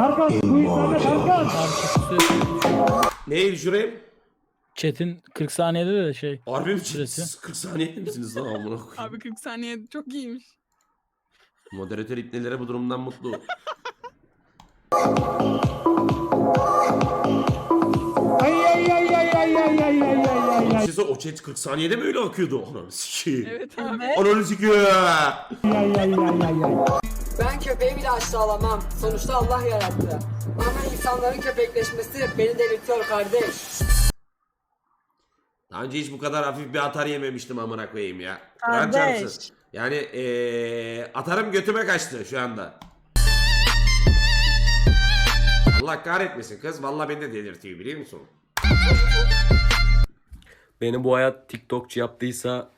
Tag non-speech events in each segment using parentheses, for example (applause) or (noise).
Tarkan bu insana Tarkan. Neyi düşüreyim? Chat'in 40 saniyede de şey. Harbi mi? Süresi. Siz 40 saniye misiniz lan amına koyayım? Abi 40 saniye çok iyiymiş. Moderatör ipnelere bu durumdan mutlu. Ay ay ay ay ay ay ay ay ay ay Size o chat 40 saniyede mi öyle akıyordu? Ananı sikeyim. Evet abi. Ananı sikeyim. ay ay ay ay ay ay. Ben köpeği bile aşağılamam. Sonuçta Allah yarattı. Ama insanların köpekleşmesi beni delirtiyor kardeş. Daha önce hiç bu kadar hafif bir atar yememiştim amına koyayım ya. Kur'an çarpsın. Yani eee atarım götüme kaçtı şu anda. Allah kahretmesin kız. Vallahi beni de delirtiyor biliyor musun? Beni bu hayat TikTokçu yaptıysa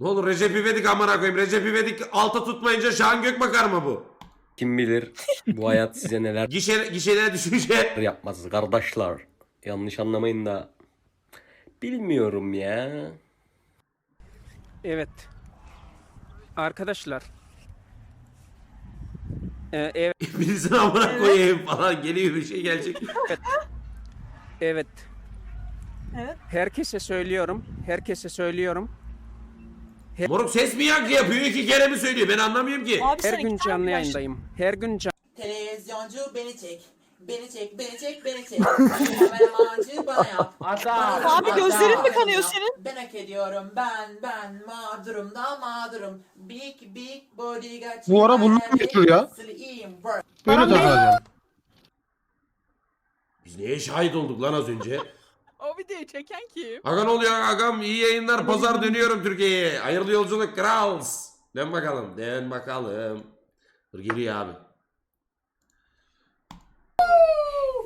Ne olur Recep İvedik amına koyayım. Recep İvedik alta tutmayınca Şahan Gökbakar mı bu? kim bilir bu hayat size neler (laughs) Gişe, gişelere düşünce. (laughs) yapmaz kardeşler. Yanlış anlamayın da. Bilmiyorum ya. Evet. Arkadaşlar. Ee, evet, (laughs) Birisini amına koyayım falan geliyor bir şey gelecek. evet. Herkese söylüyorum. Herkese söylüyorum. Moruk ses mi yankı yapıyor iki kere mi söylüyor ben anlamıyorum ki. Her gün canlı yayındayım. Her gün canlı Televizyoncu beni çek. Beni çek, beni çek, beni çek. Kameramancı bana yap. Adam. Abi gözlerin mi kanıyor senin? Ben hak ediyorum. Ben, ben mağdurum da mağdurum. Big, big bodyguard. Bu ara bunu mu getiriyor ya? Böyle takılacağım. Biz neye şahit olduk lan az önce? Videoyu çeken kim? Hakan oluyor agam iyi yayınlar pazar dönüyorum Türkiye'ye. Hayırlı yolculuk krals. Dön bakalım dön bakalım. Dur geliyor abi.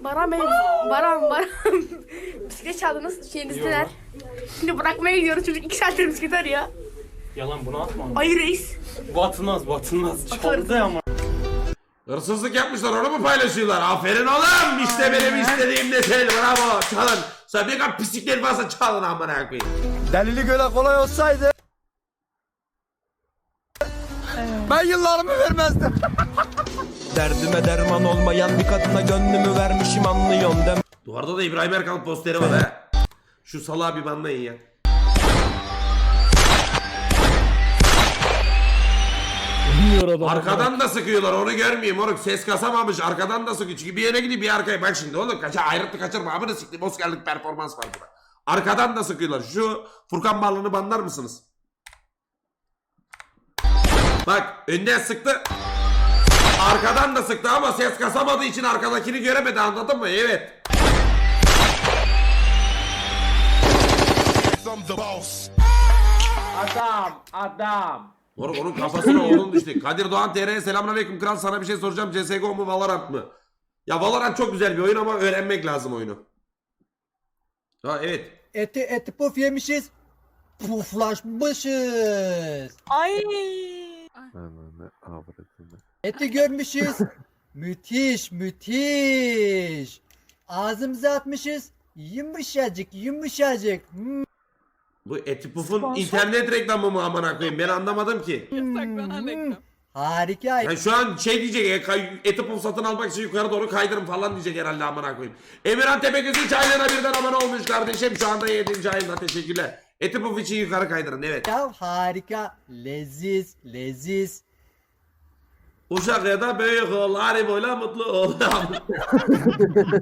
Baran Bey, Baran, Baran. (laughs) bisiklet çaldınız şeyinizdeler. Şimdi bırakmaya gidiyoruz çocuk iki saattir bisiklet arıyor. Yalan bunu atma. Ay reis. Bu atılmaz bu atılmaz. Çaldı ama. Hırsızlık yapmışlar onu mu paylaşıyorlar? Aferin oğlum işte benim istediğim nesil bravo çalın. Sen bir kap bisiklet varsa çalın amına koyayım. Delili göle kolay olsaydı ben yıllarımı vermezdim. (laughs) Derdime derman olmayan bir kadına gönlümü vermişim anlıyorsun dem. Duvarda da İbrahim Erkal posteri var ha. Şu salağı bir banlayın ya. Bilmiyor adam. Arkadan da sıkıyorlar onu görmeyeyim moruk ses kasamamış arkadan da sıkıyor çünkü bir yere gidip bir arkaya bak şimdi oğlum kaça ayrıntı kaçırma amına siktim Oscar'lık performans var burada. Arkadan da sıkıyorlar şu Furkan Ballı'nı banlar mısınız? Bak önden sıktı arkadan da sıktı ama ses kasamadığı için arkadakini göremedi anladın mı? Evet. Adam adam. Moruk onun kafasına oğlum düştü. Kadir Doğan TR'ye selamünaleyküm kral sana bir şey soracağım. CSGO mu Valorant mı? Ya Valorant çok güzel bir oyun ama öğrenmek lazım oyunu. Ha evet. Eti eti puf yemişiz. Puflaşmışız. Ay. Eti görmüşüz. (laughs) müthiş müthiş. Ağzımıza atmışız. Yumuşacık yumuşacık. Hmm. Bu Etipuf'un internet reklamı mı amına koyayım ben anlamadım ki. Yasaklanan reklam. Harika. Yani şu an şey diyecek ya, kay- Etipuf satın almak için yukarı doğru kaydırın falan diyecek herhalde amına koyayım. Emirhan Tepegöz 3 aylığına birden abone olmuş kardeşim şu anda 7. ayında teşekkürler. Etipuf için yukarı kaydırın evet. Ya harika. Leziz leziz. Uşak ya da büyük ol hariboyla mutlu ol.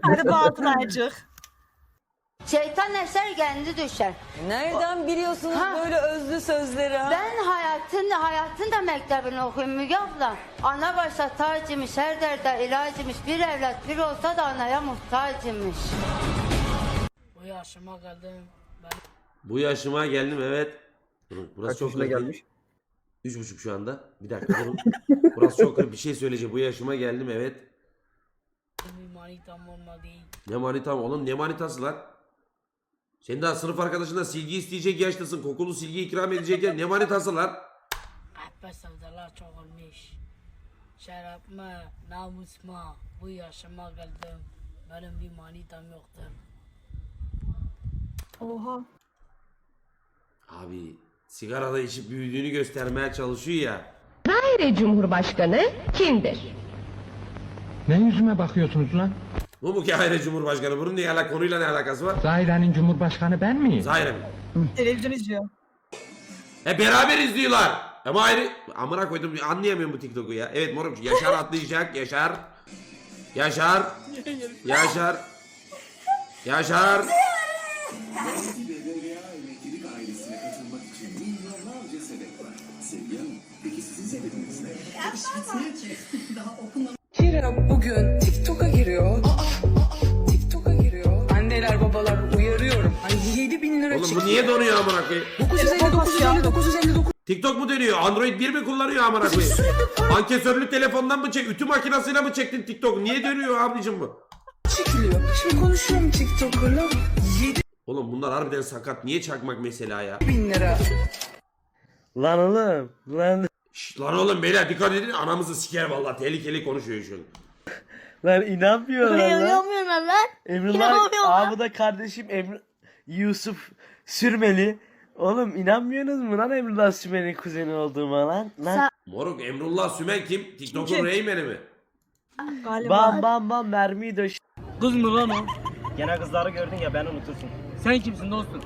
Hadi Badıracık. Şeytan eser kendi düşer. Nereden biliyorsunuz Ha. böyle özlü sözleri ha? Ben hayatın, hayatın da mektebini okuyayım Müge abla. Ana başta tacımış, her derde ilacımış. Bir evlat bir olsa da anaya muhtacımış. Bu yaşıma geldim. Bu yaşıma geldim evet. Burası çok yaşına gelmiş? Üç buçuk şu anda. Bir dakika durun. Burası çok hızlı. Bir şey söyleyeceğim. Bu yaşıma geldim evet. Bir manitam olmadı. Ne manitam oğlum ne manitası lan? Sen daha sınıf arkadaşından silgi isteyecek yaştasın. Kokulu silgi ikram edecekken ne manitası lan? Ahbet sevdalar çok olmuş. Şeref mi, namus mu? Bu yaşıma geldim. Benim bir manitam yoktur. Oha. Abi sigarada içip büyüdüğünü göstermeye çalışıyor ya. Daire Cumhurbaşkanı kimdir? Ne yüzüme bakıyorsunuz lan? Bu mu ki Hayri Cumhurbaşkanı? Bunun niye ala konuyla ne alakası var? Zahire'nin cumhurbaşkanı ben miyim? Zahire mi? Televizyon izliyor. E beraber izliyorlar. Ama ayrı... Amına koydum anlayamıyorum bu TikTok'u ya. Evet moruk Yaşar atlayacak. Yaşar. Yaşar. Yaşar. Yaşar. Kerem bugün TikTok'a giriyor. Babalar uyarıyorum. Ay 7 bin lira Oğlum bu niye donuyor amına koyayım? 959 959 TikTok mu deniyor? Android 1 mi kullanıyor amına koyayım? Ankesörlü telefondan mı çek? Ütü makinesiyle mi çektin TikTok? Niye dönüyor abicim bu? çekiliyor. Şimdi konuşuyorum TikTok'la. 7 Oğlum bunlar harbiden sakat. Niye çakmak mesela ya? bin lira. Lan oğlum. Lan. Şşt, lan oğlum beyler dikkat edin anamızı siker vallahi tehlikeli konuşuyor şu an. Lan inanmıyorlar lan. İnanamıyorum lan. Emrullah İnanamıyorum lan. abi da kardeşim Emre Yusuf Sürmeli. Oğlum inanmıyorsunuz mu lan Emrullah Sürmeli'nin kuzeni olduğuma lan? Lan Moruk Emrullah Sümen kim? TikTok'un Reymen'i mi? bam bam bam mermiyi döş. Kız mı lan o? Gene kızları gördün ya ben unutursun. Sen kimsin dostum?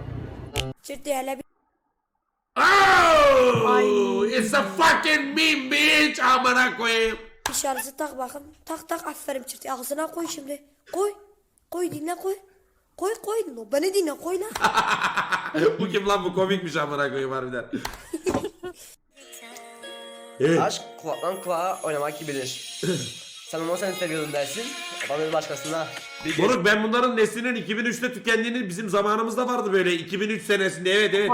Oh! It's a fucking meme bitch! Amına koyayım. Şarjı tak bakın. Tak tak aferin çırtı. Ağzına koy şimdi. Koy. Koy dinle koy. Koy koy. No, beni dinle koy lan. (laughs) bu kim lan bu komikmiş amına koyayım harbiden. evet. Aşk kulaktan kulağa oynamak gibidir. (laughs) Sen onu sen seviyordun dersin. Adam bir başkasına. Bir Moruk ben bunların neslinin 2003'te tükendiğini bizim zamanımızda vardı böyle 2003 senesinde evet evet.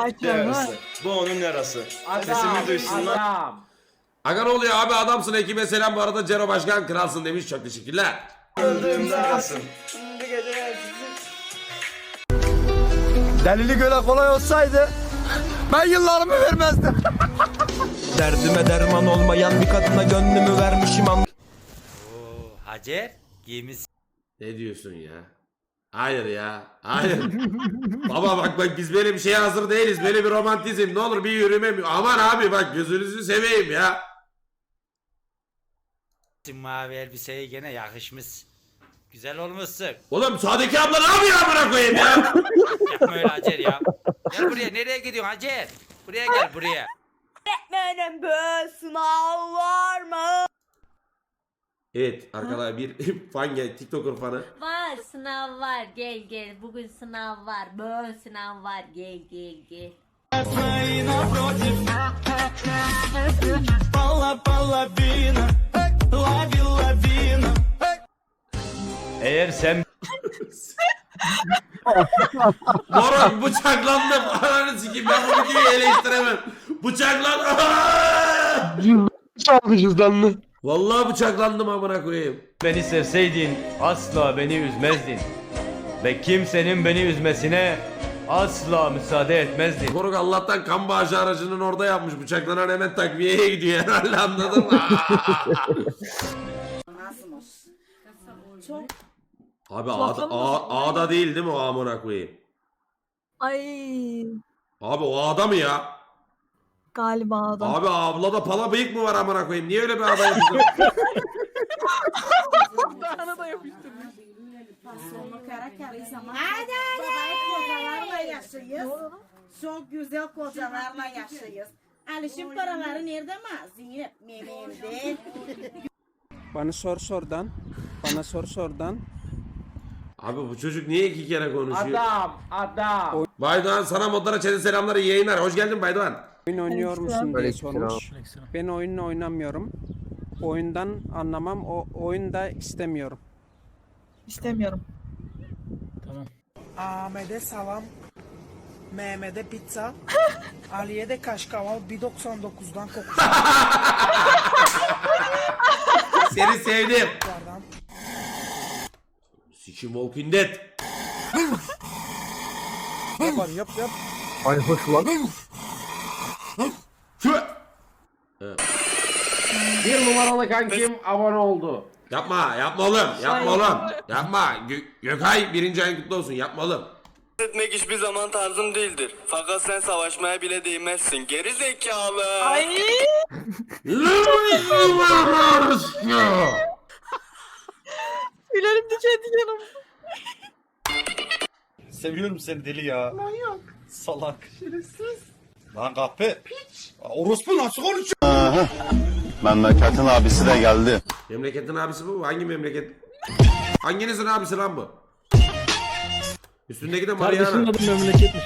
Bu onun yarası. Sesimi duysunlar. Aga ne oluyor abi adamsın ekibe selam bu arada Cero Başkan kralsın demiş çok teşekkürler. Öldüğümde yarasın. Delili göle kolay olsaydı ben yıllarımı vermezdim. (laughs) Derdime derman olmayan bir kadına gönlümü vermişim an. Hacer giymiş Ne diyorsun ya? Hayır ya. Hayır. (laughs) Baba bak bak biz böyle bir şeye hazır değiliz. Böyle bir romantizm. Ne olur bir yürüme. Aman abi bak gözünüzü seveyim ya. Mavi elbiseye gene yakışmış. Güzel olmuşsun. Oğlum Sadeki abla ne yapıyor amına koyayım ya? Yapma öyle Hacer ya. Gel buraya nereye gidiyorsun Hacer? Buraya gel buraya. Benim bir sınav var mı? evet arkadaşlar bir fan gel TikToker fanı. Var sınav var gel gel. Bugün sınav var. Bugün sınav var gel gel gel. Eğer sen (laughs) Moruk bıçaklandım. Ananı sikeyim ben bu videoyu eleştiremem. Bıçaklan. Çalmışız lan. Vallahi bıçaklandım amına koyayım. beni sevseydin asla beni üzmezdin. Ve kimsenin beni üzmesine asla müsaade etmezdin. Moruk Allah'tan kan bağışı aracının orada yapmış. Bıçaklanan hemen takviyeye gidiyor herhalde anladın mı? (laughs) Abi A'da, A, A'da değil değil mi o amına koyayım? Ay Abi o A'da mı ya? galiba adam. Abi ablada pala bıyık mı var amına koyayım? Niye öyle bir ada yapıyorsun? (laughs) Dağına da yapıştırmış. Hadi. Yaşayız. Çok güzel kocalarla yaşayız. Alişin paraları nerede mi? Zeynep mememde. Bana sor sordan. Bana sor sordan. Abi bu çocuk niye iki kere konuşuyor? Adam, adam. Baydoğan sana modlara çete selamlar iyi yayınlar. Hoş geldin Baydoğan. Oyun oynuyor musun diye sormuş. Ben oyunla oynamıyorum. Oyundan anlamam. O oyunda istemiyorum. İstemiyorum. Tamam. Ahmet'e salam. Mehmet'e pizza. (laughs) Ali'ye de kaşkaval 1.99'dan (laughs) Seni sevdim. Sikim Walking Dead. Yapar yap yap. Ay hoş lan. Şu. Bir numaralı kankim abone oldu. Yapma yapma oğlum yapma oğlum. Yapma. Gö- Gökay birinci ayın kutlu olsun yapma oğlum. Etmek hiçbir zaman tarzım değildir. Fakat sen savaşmaya bile değmezsin. Geri zekalı. Ay. (laughs) Tüylerim diken diken oldu. Seviyorum seni deli ya. Manyak. Salak. Şerefsiz. Lan kahpe. Piç. Orospu nasıl konuşuyor? Memleketin abisi de geldi. Memleketin abisi bu mu? Hangi memleket? Hanginizin abisi lan bu? Üstündeki de Kardeşinin Mariana. adı memleketmiş.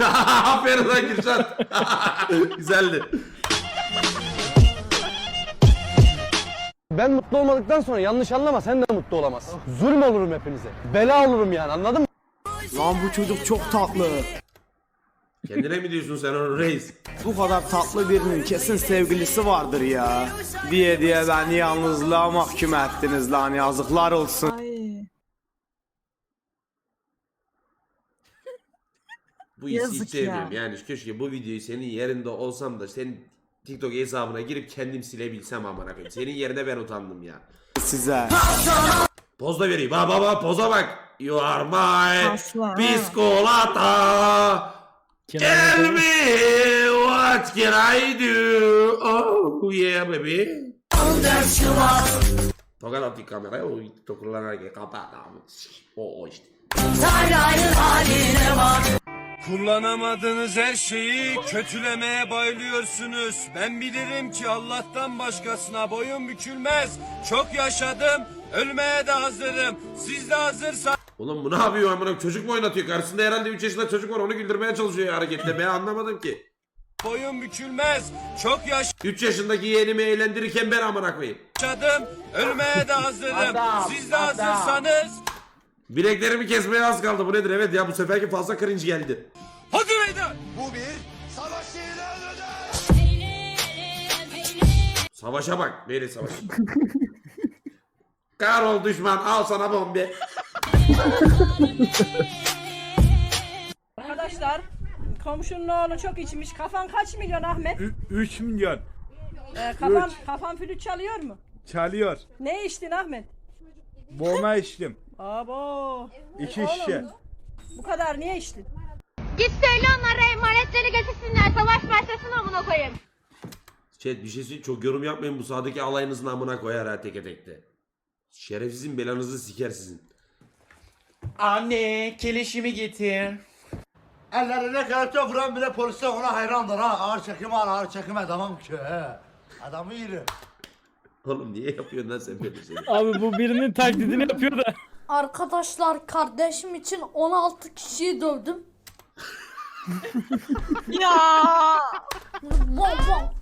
(laughs) Aferin lan Kürşat. (laughs) Güzeldi. Ben mutlu olmadıktan sonra yanlış anlama sen de mutlu olamazsın. Zulüm olurum hepinize. Bela olurum yani anladın mı? Lan bu çocuk çok tatlı. Kendine mi diyorsun sen onu reis? Bu kadar tatlı birinin kesin sevgilisi vardır ya. Diye diye beni yalnızlığa mahkum ettiniz lan yazıklar olsun. Ay. Bu hissi hiç Yazık sevmiyorum. ya. Yani keşke bu videoyu senin yerinde olsam da senin TikTok hesabına girip kendim silebilsem amına koyayım. Senin yerine ben utandım ya. Size. Poz da vereyim. Ha baba poza bak. You are my Aslan. biskolata. Tell me what can I do? Oh yeah baby. Tokat attık kameraya o TikTok kullanırken kapat abi. O o işte. Kullanamadığınız her şeyi kötülemeye bayılıyorsunuz. Ben bilirim ki Allah'tan başkasına boyun bükülmez. Çok yaşadım, ölmeye de hazırım. Siz de hazırsanız... Oğlum bu ne yapıyor amına çocuk mu oynatıyor? Karşısında herhalde 3 yaşında çocuk var onu güldürmeye çalışıyor hareketle. Ben anlamadım ki. Boyun bükülmez. Çok 3 yaşındaki yeğenimi eğlendirirken ben amına koyayım. yaşadım, ölmeye de hazırım. Siz de hazırsanız... Bileklerimi kesmeye az kaldı. Bu nedir? Evet ya bu seferki fazla cringe geldi. Hadi meydan! Savaşa bak. Neyle savaş? Kahrol düşman al sana bombe. Arkadaşlar komşunun oğlu çok içmiş. Kafan kaç milyon Ahmet? 3 milyon. Ee, kafan, kafan flüt çalıyor mu? Çalıyor. Ne içtin Ahmet? Boğma içtim. Abo. İki Oğlum, şişe. Bu kadar niye içtin? Git söyle onlara emanetleri getirsinler. Savaş başlasın amına koyayım. Chat bir şey söyleyeyim. Çok yorum yapmayın. Bu sağdaki alayınızın amına koyar ha teke tekte. Şerefsizin belanızı siker sizin. Anne kelişimi getir. Ellerine kelepçe vuran bile polise ona hayrandır ha. Ağır çekime al ağır çekime tamam ki. He. Adamı yürü. Oğlum niye yapıyorsun lan sen böyle şeyleri? Abi bu birinin taklidini yapıyor da. Arkadaşlar kardeşim için 16 kişiyi dövdüm. (laughs) Ya. Bom bom.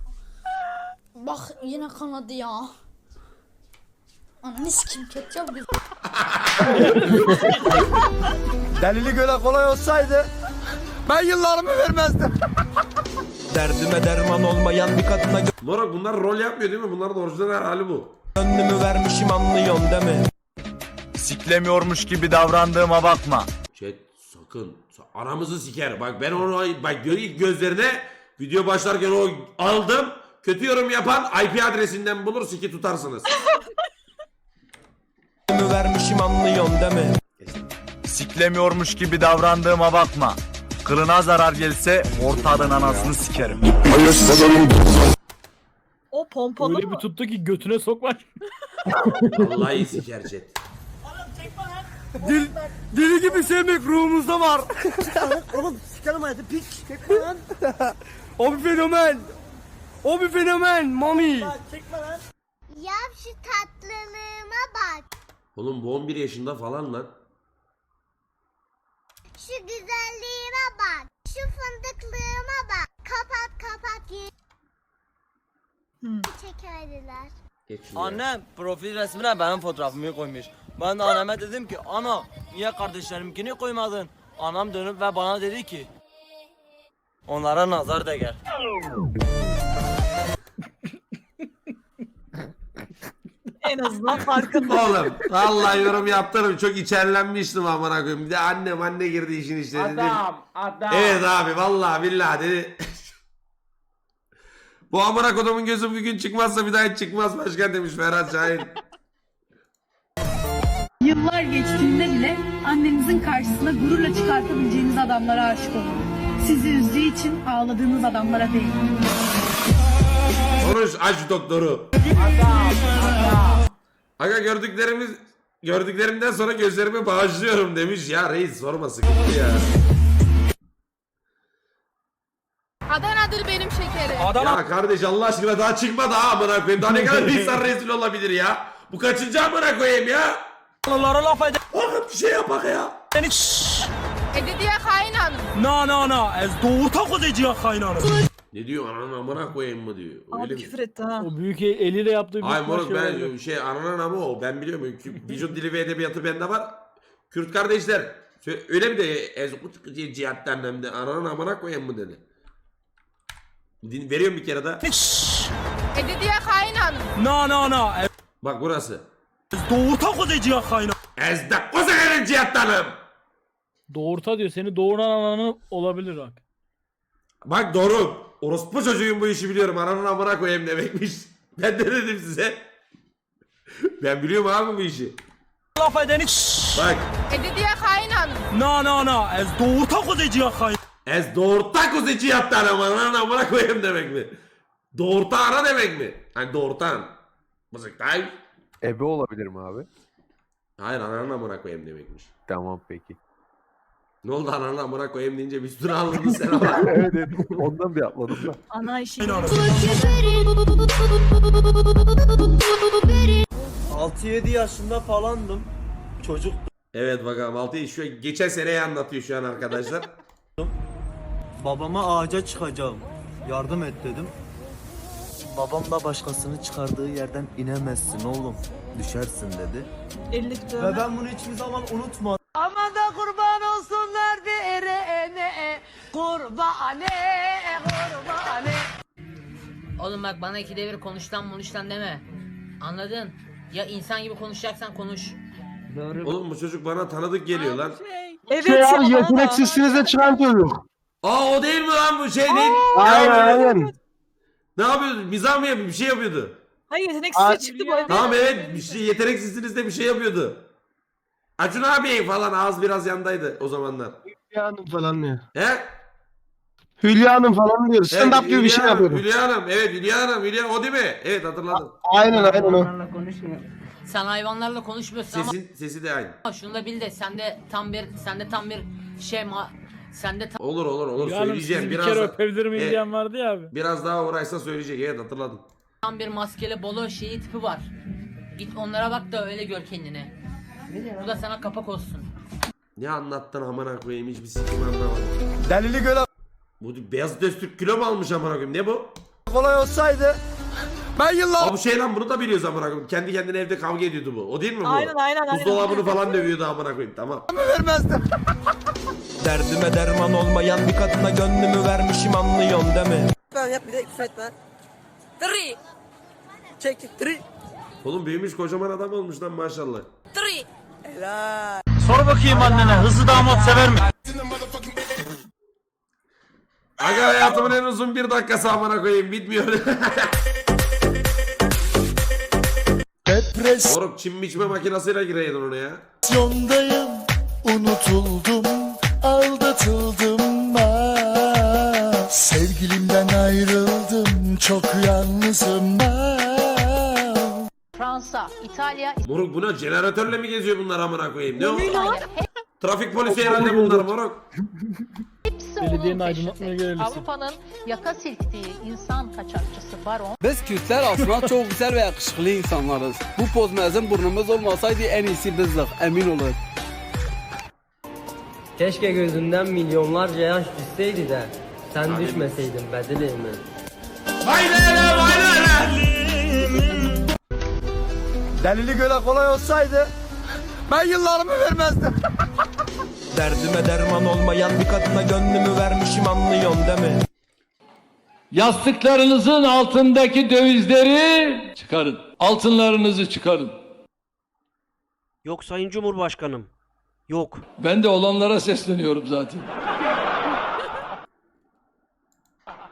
Bak yine kanadı ya. Ananı sikim ketçap gibi. Delili göle kolay olsaydı ben yıllarımı vermezdim. Derdime derman olmayan bir kadına Moruk bunlar rol yapmıyor değil mi? Bunların orijinal hali bu. gönlümü vermişim anlıyorsun değil mi? Siklemiyormuş gibi davrandığıma bakma. Chat sakın. Aramızı siker. Bak ben onu bak gör ilk gözlerine video başlarken o aldım. Kötü yorum yapan IP adresinden bulur siki tutarsınız. Vermişim anlıyorsun değil mi? Siklemiyormuş gibi davrandığıma bakma. Kılına zarar gelse ortağın anasını sikerim. O pompalı Öyle mı? bir tuttu ki götüne sokma. Vallahi siker chat. Dil, dili gibi sevmek ruhumuzda var. (laughs) Oğlum sikerim hayatı piç. Çekme lan. o bir fenomen. O bir fenomen mami. Çekme lan. Ya şu tatlılığıma bak. Oğlum bu 11 yaşında falan lan. Şu güzelliğime bak. Şu fındıklığıma bak. Kapat kapat. Hmm. Çekerdiler. Geç şunu ya. Annem profil resmine benim fotoğrafımı koymuş. Ben de anneme dedim ki ana niye kardeşlerimkini koymadın? Anam dönüp ve bana dedi ki onlara nazar da gel. (laughs) En azından farkında. Oğlum vallahi yorum yaptırım çok içerlenmiştim amına koyayım. Bir de annem anne girdi işin içine dedi. adam. Evet abi vallahi billahi dedi. Bu amına kodumun gözü bugün çıkmazsa bir daha hiç çıkmaz başkan demiş Ferhat Şahin. Yıllar geçtiğinde bile annenizin karşısına gururla çıkartabileceğiniz adamlara aşık olun. Sizi üzdüğü için ağladığınız adamlara değil. Konuş aç doktoru. Aga gördüklerimiz gördüklerimden sonra gözlerimi bağışlıyorum demiş ya reis sorma sıkıntı ya. Adana'dır benim şekerim. Ya kardeş Allah aşkına daha çıkmadı ha amına koyayım. Daha ne kadar bir (laughs) insan rezil olabilir ya. Bu kaçıncı amına koyayım ya. Allah'a laf eder. Oğlum bir şey yapak ya. Edi diye hain hanım. Na na na. Ez doğurta kozeciye kaynanım. Ne diyor ananı amına koyayım mı diyor. Öyle Abi mi? küfür etti ha. O büyük el- eliyle yaptığı büyük Ay moruk maşa ben olabilir. şey ananın ama o ben biliyorum. Kü- Vücut dili ve edebiyatı bende var. Kürt kardeşler öyle mi de ezkut cihattan hem de ananın amına koyayım mı dedi. Din, veriyorum bir kere daha. Edi diye hain hanım. Na na na. Bak burası. Ez doğurta kozeciye kaynanım. Ezdak kozakarın cihattanım. Doğurta diyor. Seni doğuran ananı olabilir bak. Bak doğru. Orospu çocuğun bu işi biliyorum. Ananın amına koyayım demekmiş. (laughs) Ben de dedim size. ben biliyorum abi bu işi. Laf edeni. Bak. Edi diye hain hanım. Na na na. Ez doğurta kozeciye kaynanım. Ez doğurta kuzici yaptanım. Ananın amına koyayım demek mi? Doğurta ana demek mi? Hani doğurtan. Mızıktay. Ebe olabilir mi abi? Hayır ananın amına koyayım demekmiş. Tamam peki. Ne oldu ananın amına koyayım deyince bir sürü anladın sen ama. (laughs) evet evet. Ondan bir atladım da. Ana işi. 6-7 yaşında falandım. Çocuk evet bakalım altı şu geçen seneyi anlatıyor şu an arkadaşlar. babama ağaca çıkacağım. Yardım et dedim. Babam da başkasını çıkardığı yerden inemezsin oğlum. Düşersin dedi. Ellik Ve ben bunu hiçbir zaman unutmadım. Aman da kurban olsunlar derene kurbane kurbane. Oğlum bak bana iki devir konuştan konuştan deme. Anladın? Ya insan gibi konuşacaksan konuş. Oğlum bu çocuk bana tanıdık geliyor lan. Evet Şey ya. abi yeteneksizsinize çıkan çocuk. Aa o değil mi lan bu şey değil? Aynen aynen. Ne yapıyordu? Mizah mı yapıyor? Bir şey yapıyordu. Hayır yeteneksiz çıktı bu arada. Tamam evet bir şey yeteneksizsiniz de bir şey yapıyordu. Acun abi falan ağız biraz yandaydı o zamanlar. Hülya Hanım falan diyor. He? Hülya Hanım falan diyor. Stand up Evet, gibi bir şey Hanım, yapıyordu. Hülya Hanım evet Hülya Hanım Hülya o değil mi? Evet hatırladım. Aynen aynen o. Sen hayvanlarla konuşmuyorsun ama Sesin, sesi de aynı. şunu da bil de sende tam bir sende tam bir şey ma sende tam Olur olur olur Canım söyleyeceğim sizi bir biraz. kere da- öpebilir miyim E, diyen vardı ya abi. Biraz daha uğraşsa söyleyecek evet hatırladım. bir maskeli bolo şeyi tipi var. Git onlara bak da öyle gör kendini. Bu da sana kapak olsun. Ne anlattın amına koyayım hiçbir sikim anlamadım. Delili göle Bu beyaz Öztürk kilo mu almış amına koyayım ne bu? kolay olsaydı ben yıllar Aa bu şey lan bunu da biliyoruz amına koyayım. Kendi kendine evde kavga ediyordu bu. O değil mi bu? Aynen aynen aynen. Buzdolabını falan dövüyordu amına koyayım tamam. vermezdim. Derdime derman olmayan bir kadına gönlümü vermişim anlıyorsun değil mi? Ben yap bir de küfür etme. Three. Çek three. Oğlum büyümüş kocaman adam olmuş lan maşallah. Three. Helal. Sor bakayım annene hızlı damat sever mi? Aga hayatımın en uzun bir dakikası amına koyayım bitmiyor. (laughs) Moruk çim biçme makinesiyle gireydin onu ya. Yondayım, unutuldum, aldatıldım ben. Sevgilimden ayrıldım, çok yalnızım ben. Fransa, İtalya, Moruk buna jeneratörle mi geziyor bunlar amına koyayım? Ne o? İtalya. Trafik polisi herhalde bunlar moruk. Hepsi Belediyenin onun aydınlatmaya peşinde. görevlisi. Avrupa'nın yaka silktiği insan kaçakçısı baron Biz Kürtler aslında (laughs) çok güzel ve yakışıklı insanlarız. Bu pozmezin burnumuz olmasaydı en iyisi bizdik emin olun. Keşke gözünden milyonlarca yaş düşseydi de sen düşmeseydin be dileğimi. Vay ne ne vay ne ne. Delili göle kolay olsaydı ben yıllarımı vermezdim. (laughs) Derdime derman olmayan bir kadına gönlümü vermişim anlıyorsun değil mi? Yastıklarınızın altındaki dövizleri çıkarın. Altınlarınızı çıkarın. Yok Sayın Cumhurbaşkanım. Yok. Ben de olanlara sesleniyorum zaten.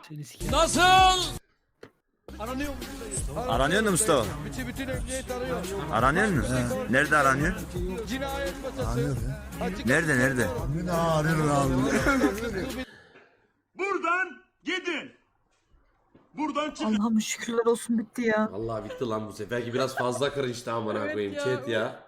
Seni sikeyim. Nasıl? Aranıyor mu Mustafa? Aranıyor mu? Nerede aranıyor? Nerede nerede? Ne arıyor abi? Buradan gidin. Allah'ım şükürler olsun bitti ya. Vallahi bitti lan bu seferki biraz fazla cringe'di amına Evet koyayım ya. chat ya.